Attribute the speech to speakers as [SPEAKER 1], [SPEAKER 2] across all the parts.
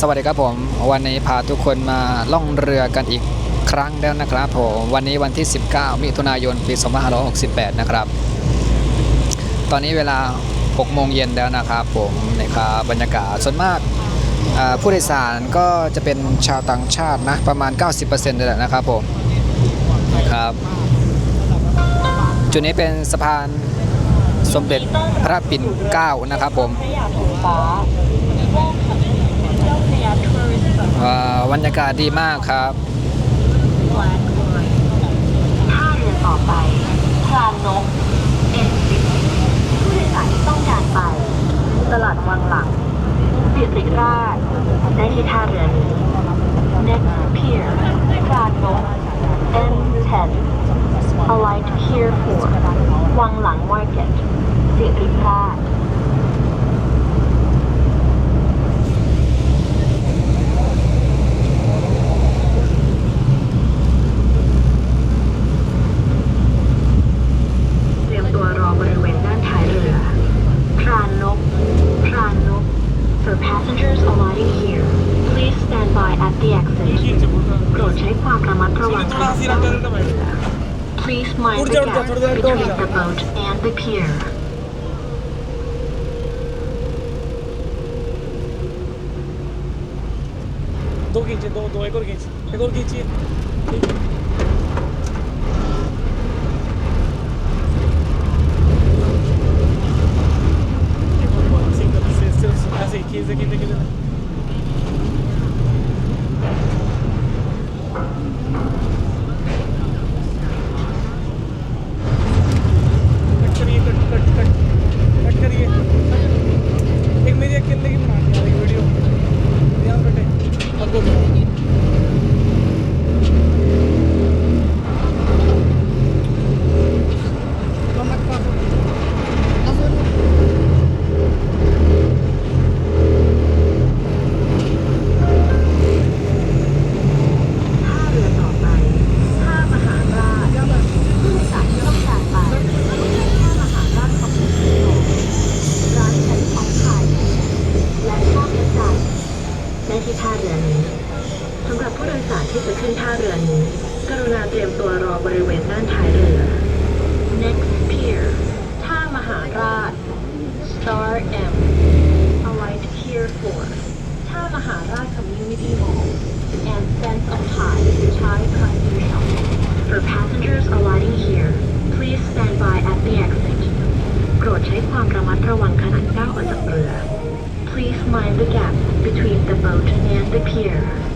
[SPEAKER 1] สวัสดีครับผมวันนี้พาทุกคนมาล่องเรือกันอีกครั้งแล้วนะครับผมวันนี้วันที่ 19 มิถุนายนปี 2568 นะครับ ตอนนี้เวลา 6 โมงเย็นแล้วนะครับผมนะครับบรรยากาศส่วนมากผู้โดยสารก็จะเป็นชาวต่างชาตินะประมาณ 90%เลยแหละนะครับผมนะครับ จุดนี้เป็นสะพานสมเด็จพระปิ่นเกล้านะครับผม บรรยากาศดีมากครับ
[SPEAKER 2] Please mind the gap between the boat and the pier.
[SPEAKER 3] दो खींचे दो दो एक और
[SPEAKER 2] boat the pier.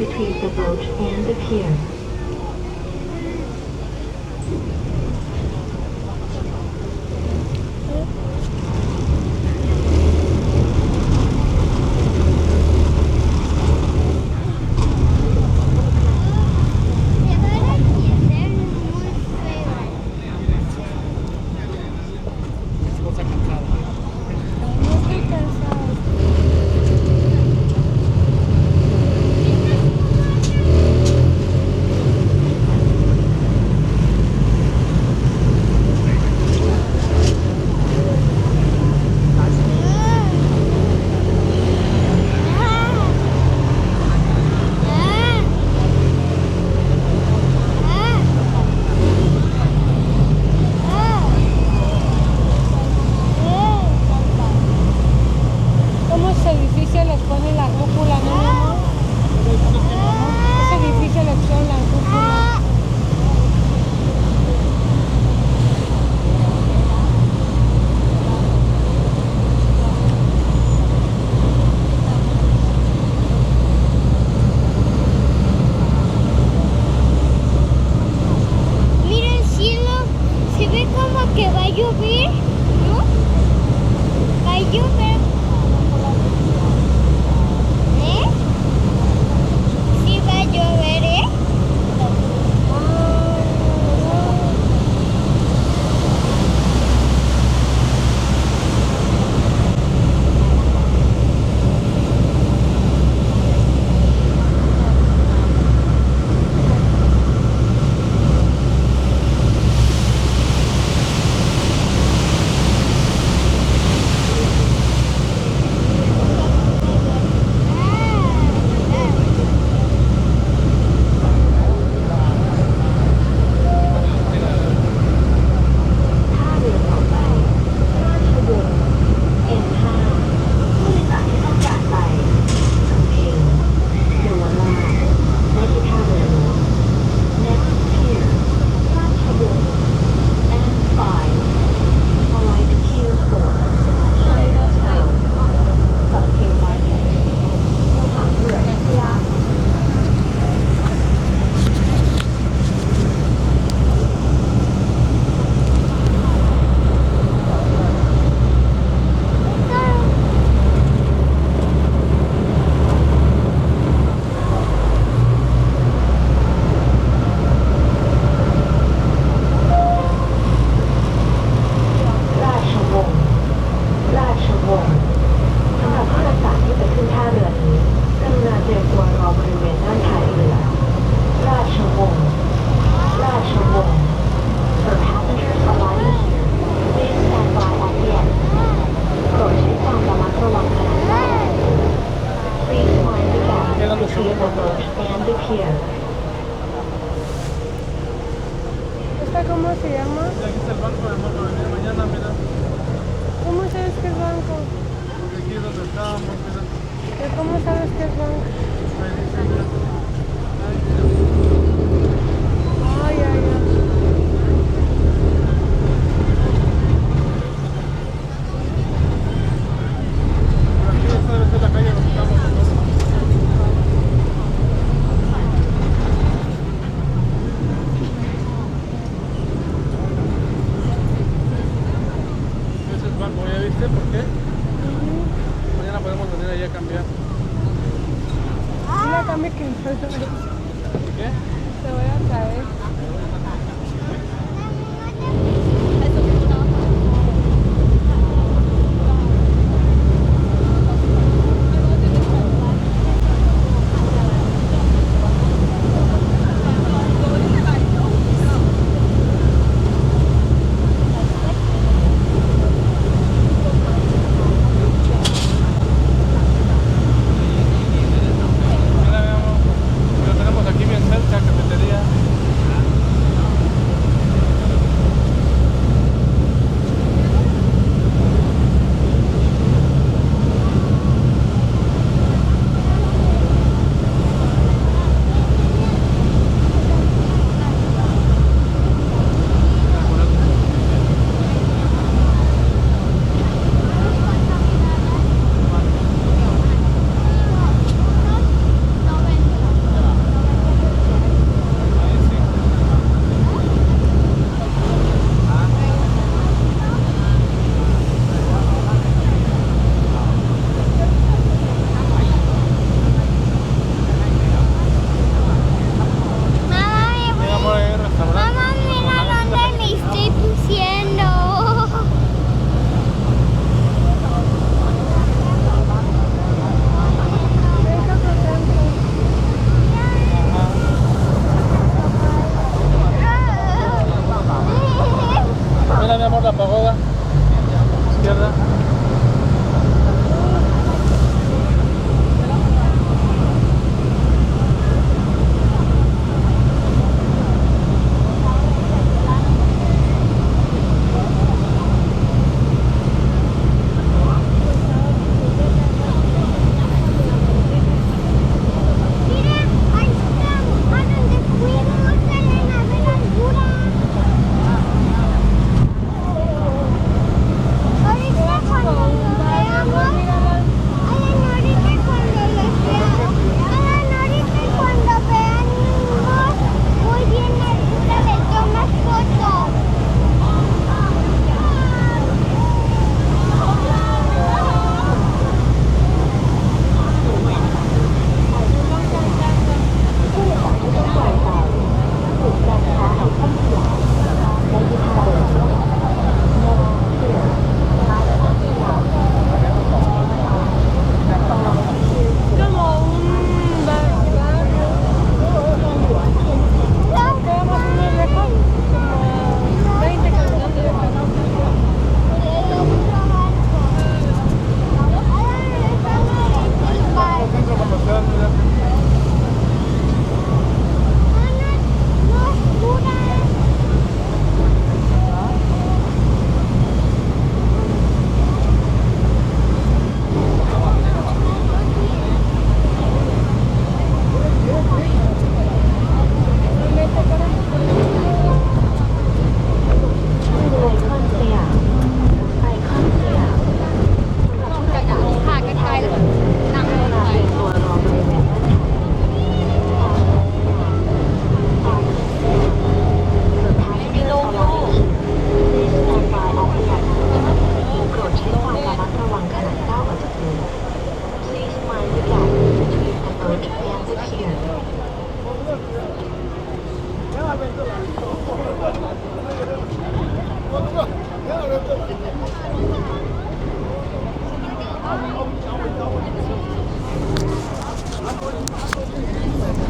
[SPEAKER 2] Between the boat and the pier.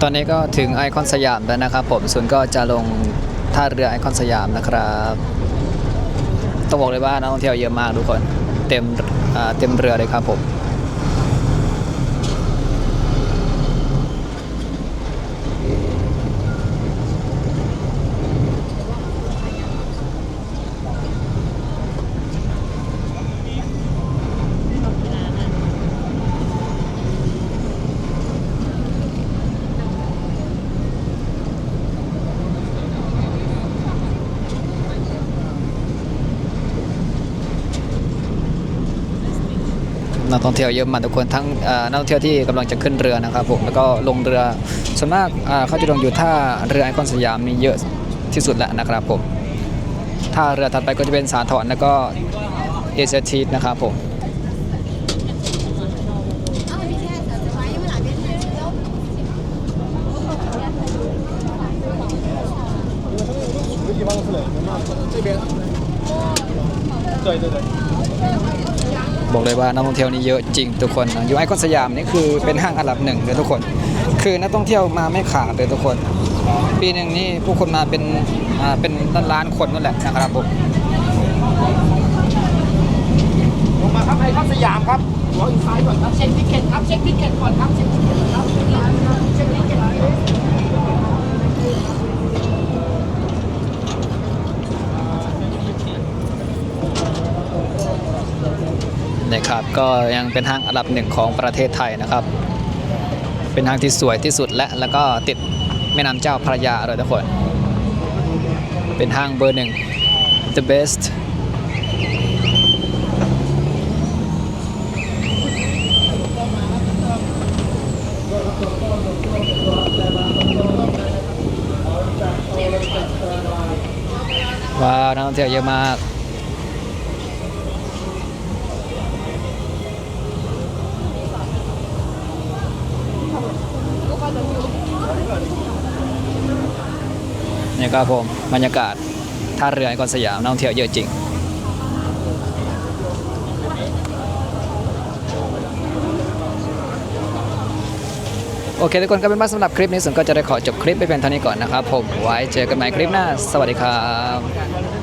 [SPEAKER 1] ตอนนี้ก็ถึงไอคอนสยามแล้วนะครับผมส่วนก็จะลงท่าเรือไอคอนสยามนะครับต้องบอกเลยว่านักท่องเที่ยวเยอะมากทุกคน เต็มเต็มเรือเลยครับผม นักท่องเที่ยวเยอะมากทุกคนทั้งนักท่องเที่ยวที่กำลังจะขึ้นเรือนะครับผมแล้วก็ลงเรือส่วนมากเขาจะลงอยู่ท่าเรือไอคอนสยามนี่เยอะที่สุดแล้วนะครับผมท่าเรือถัดไปก็จะเป็นสาทรแล้วก็เอเชียทีนะครับผม เลยว่านักท่องเที่ยวนี่เยอะจริงทุกคนอยู่ไอคอนสยามนี่คือเป็นห้างอันดับหนึ่งเลยทุกคน คือนักท่องเที่ยวมาไม่ขาดเลยทุกคน ปีหนึ่งนี่ผู้คนมาเป็นเป็นล้านล้านคนนั่นแหละนะครับผม
[SPEAKER 4] ลงมาครับไอคอนสยามครับหัวอยู่ซ้ายก่อนครับเช็คทิเก็ตครับเช็คทิเก็ตก่อนครับเช็คทิเก็ตครับเช็คทิเก็ต
[SPEAKER 1] นครับ ก็ยังเป็นห้างอันดับหนึ่งของประเทศไทยนะครับ เป็นห้างที่สวยที่สุดและแล้วก็ติดแม่น้ำเจ้าพระยาเลยทุกคน เป็นห้างเบอร์หนึ่ง the best ว้าวนักท่องเที่ยวเยอะมาก นี่ครับผมบรรยากาศท่าเรือไอคอนสยามนักท่องเที่ยวเยอะจริงโอเคทุกคนก็เป็นว่าสำหรับคลิปนี้ส่วนก็จะได้ขอจบคลิปไปเป็นเท่านี้ก่อนนะครับผมไว้เจอกันใหม่คลิปหน้า สวัสดีครับ